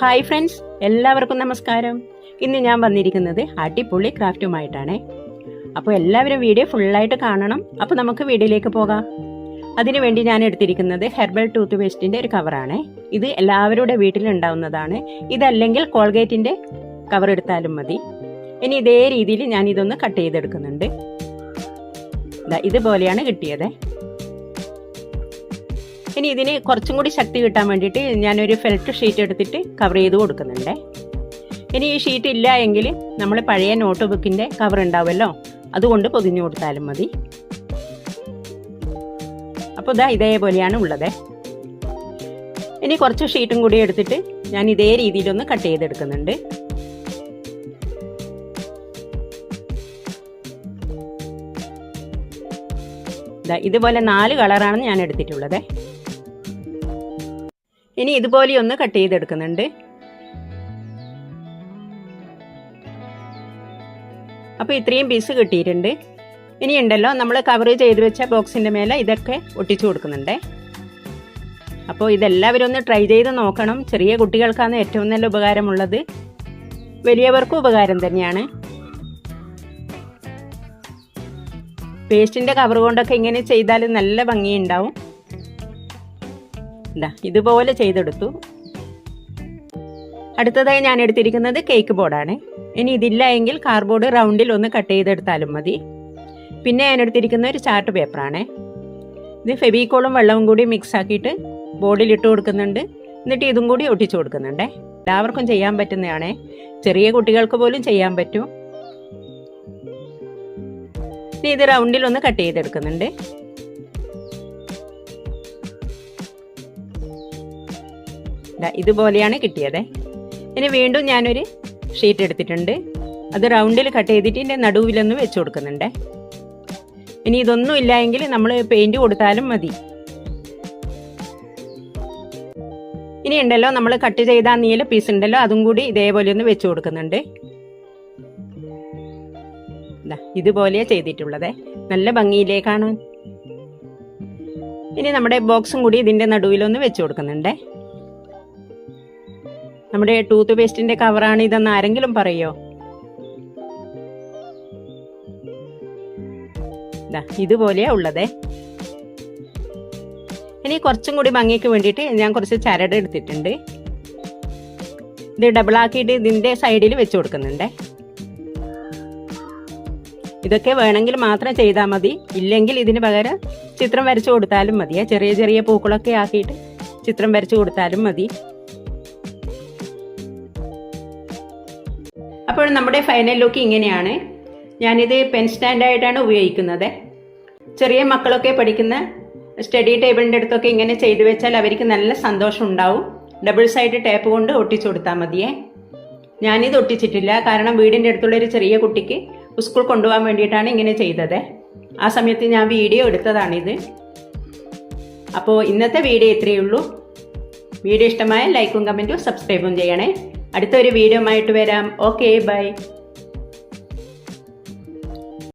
Hi friends എല്ലാവർക്കും നമസ്കാരം. ഇന്ന് ഞാൻ വന്നിരിക്കുന്നത് അടിപൊളി ക്രാഫ്റ്റുമായിട്ടാണ്. അപ്പോൾ എല്ലാവരും വീഡിയോ ഫുള്ളായിട്ട് കാണണം. അപ്പോൾ നമുക്ക് വീഡിയോയിലേക്ക് പോകാം. അതിനുവേണ്ടി ഞാൻ എടുത്തിരിക്കുന്നത് ഹെർബൽ ടൂത്ത് പേസ്റ്റിന്റെ ഒരു കവറാണ്. ഇത് എല്ലാവരുടെ വീട്ടിലുണ്ടാവുന്നതാണ് ഇതല്ലെങ്കിൽ കോൾഗേറ്റിന്റെ കവർ എടുത്താലും മതി. ഇനി ഇതേ രീതിയിൽ ഞാൻ ഇതൊന്ന് കട്ട് ചെയ്തെടുക്കുന്നുണ്ട്. ഇതുപോലെയാണ് കിട്ടിയത്. ഇനി ഇതിന് കുറച്ചും കൂടി ശക്തി കിട്ടാൻ വേണ്ടിയിട്ട് ഞാനൊരു ഫെൽറ്റ് ഷീറ്റ് എടുത്തിട്ട് കവർ ചെയ്ത് കൊടുക്കുന്നുണ്ട്. ഇനി ഈ ഷീറ്റ് ഇല്ല എങ്കിൽ നമ്മൾ പഴയ നോട്ട് ബുക്കിന്റെ കവർ ഉണ്ടാവുമല്ലോ? അതുകൊണ്ട് പൊതിഞ്ഞു കൊടുത്താലും മതി. അപ്പോൾ ഇതാ ഇതേപോലെയാണ് ഉള്ളത്. ഇനി കുറച്ച് ഷീറ്റും കൂടി എടുത്തിട്ട് ഞാൻ ഇതേ രീതിയിലൊന്ന് കട്ട് ചെയ്തെടുക്കുന്നുണ്ട്. ഇതുപോലെ നാല് കളറാണ് ഞാൻ എടുത്തിട്ടുള്ളത്. ഇനി ഇതുപോലെ ഒന്ന് കട്ട് ചെയ്തെടുക്കുന്നുണ്ട്. അപ്പോൾ ഇത്രയും പീസ് കിട്ടിയിട്ടുണ്ട്. ഇനി ഉണ്ടല്ലോ നമ്മൾ കവർ ചെയ്ത് വെച്ച ബോക്സിന്റെ മേലെ ഇതൊക്കെ ഒട്ടിച്ചു കൊടുക്കുന്നുണ്ട്. അപ്പോൾ ഇതെല്ലാവരും ഒന്ന് ട്രൈ ചെയ്ത് നോക്കണം. ചെറിയ കുട്ടികൾക്കാണ് ഏറ്റവും നല്ല ഉപകാരമുള്ളത്. വലിയവർക്കും ഉപകാരം തന്നെയാണ്. പേസ്റ്റിന്റെ കവർ കൊണ്ടൊക്കെ ഇങ്ങനെ ചെയ്താൽ നല്ല ഭംഗിയുണ്ടാവും. ഇതാ ഇതുപോലെ ചെയ്തെടുത്തു. അടുത്തതായി ഞാൻ എടുത്തിരിക്കുന്നത് കേക്ക് ബോർഡാണ് ഇനി ഇതില്ല എങ്കിൽ കാർഡ്ബോർഡ് റൗണ്ടിൽ ഒന്ന് കട്ട് ചെയ്തെടുത്താലും മതി. പിന്നെ ഞാൻ എടുത്തിരിക്കുന്ന ഒരു ചാർട്ട് പേപ്പറാണ് ഇത് ഫെബിക്കോളും വെള്ളവും കൂടി മിക്സ് ആക്കിയിട്ട് ബോർഡിൽ ഇട്ട് കൊടുക്കുന്നുണ്ട്. എന്നിട്ട് ഇതും കൂടി ഒട്ടിച്ചു കൊടുക്കുന്നുണ്ട്. എല്ലാവർക്കും ചെയ്യാൻ പറ്റുന്നതാണ്. ചെറിയ കുട്ടികൾക്ക് പോലും ചെയ്യാൻ പറ്റും. ഇത് റൗണ്ടിൽ ഒന്ന് കട്ട് ചെയ്തെടുക്കുന്നുണ്ട്. ഇതുപോലെയാണ് കിട്ടിയത്. ഇനി വീണ്ടും ഞാനൊരു ഷീറ്റ് എടുത്തിട്ടുണ്ട്. അത് റൗണ്ടിൽ കട്ട് ചെയ്തിട്ട് ഇതിന്റെ നടുവിലൊന്ന് വെച്ച് കൊടുക്കുന്നുണ്ട്. ഇനി ഇതൊന്നും ഇല്ല എങ്കിൽ നമ്മൾ പെയിന്റ് കൊടുത്താലും മതി. ഇനി ഉണ്ടല്ലോ നമ്മൾ കട്ട് ചെയ്ത നീല പീസ് ഉണ്ടല്ലോ അതും കൂടി ഇതേപോലെ ഒന്ന് വെച്ച് കൊടുക്കുന്നുണ്ട്. ഇതുപോലെയാ ചെയ്തിട്ടുള്ളത്. നല്ല ഭംഗിയിലേ കാണാൻ ഇനി നമ്മുടെ ബോക്സും കൂടി ഇതിന്റെ നടുവിലൊന്ന് വെച്ച് കൊടുക്കുന്നുണ്ട്. നമ്മുടെ ടൂത്ത് പേസ്റ്റിന്റെ കവറാണ് ഇതെന്ന് ആരെങ്കിലും പറയോ? ഇതുപോലെയാ ഉള്ളത്. ഇനി കുറച്ചും കൂടി ഭംഗിക്ക് വേണ്ടിയിട്ട് ഞാൻ കുറച്ച് ചരട് എടുത്തിട്ടുണ്ട്. ഇത് ഡബിൾ ആക്കിയിട്ട് ഇതിന്റെ സൈഡിൽ വെച്ച് കൊടുക്കുന്നുണ്ട്. ഇതൊക്കെ വേണമെങ്കിൽ മാത്രം ചെയ്താൽ മതി. ഇല്ലെങ്കിൽ ഇതിന് പകരം ചിത്രം വരച്ചു കൊടുത്താലും മതിയെ ചെറിയ ചെറിയ പൂക്കളൊക്കെ ആക്കിയിട്ട് ചിത്രം വരച്ചു കൊടുത്താലും മതി. അപ്പോൾ നമ്മുടെ ഫൈനൽ ലുക്ക് ഇങ്ങനെയാണ്. ഞാനിത് പെൻ സ്റ്റാൻഡായിട്ടാണ് ഉപയോഗിക്കുന്നത്. ചെറിയ മക്കളൊക്കെ പഠിക്കുന്ന സ്റ്റഡി ടേബിളിന്റെ അടുത്തൊക്കെ ഇങ്ങനെ ചെയ്തു വെച്ചാൽ അവർക്ക് നല്ല സന്തോഷം ഉണ്ടാവും. ഡബിൾ സൈഡ് ടേപ്പ് കൊണ്ട് ഒട്ടിച്ചു കൊടുത്താൽ മതിയേ. ഞാനിത് ഒട്ടിച്ചിട്ടില്ല. കാരണം വീടിന്റെ അടുത്തുള്ള ഒരു ചെറിയ കുട്ടിക്ക് സ്കൂൾ കൊണ്ടുപോകാൻ വേണ്ടിയിട്ടാണ് ഇങ്ങനെ ചെയ്തത്. ആ സമയത്ത് ഞാൻ വീഡിയോ എടുത്തതാണിത്. അപ്പോൾ ഇന്നത്തെ വീഡിയോ ഇത്രയേ ഉള്ളൂ. വീഡിയോ ഇഷ്ടമായ ലൈക്കും കമന്റും സബ്സ്ക്രൈബും ചെയ്യണേ. അടുത്തൊരു വീഡിയോ ആയിട്ട് വരാം. Okay bye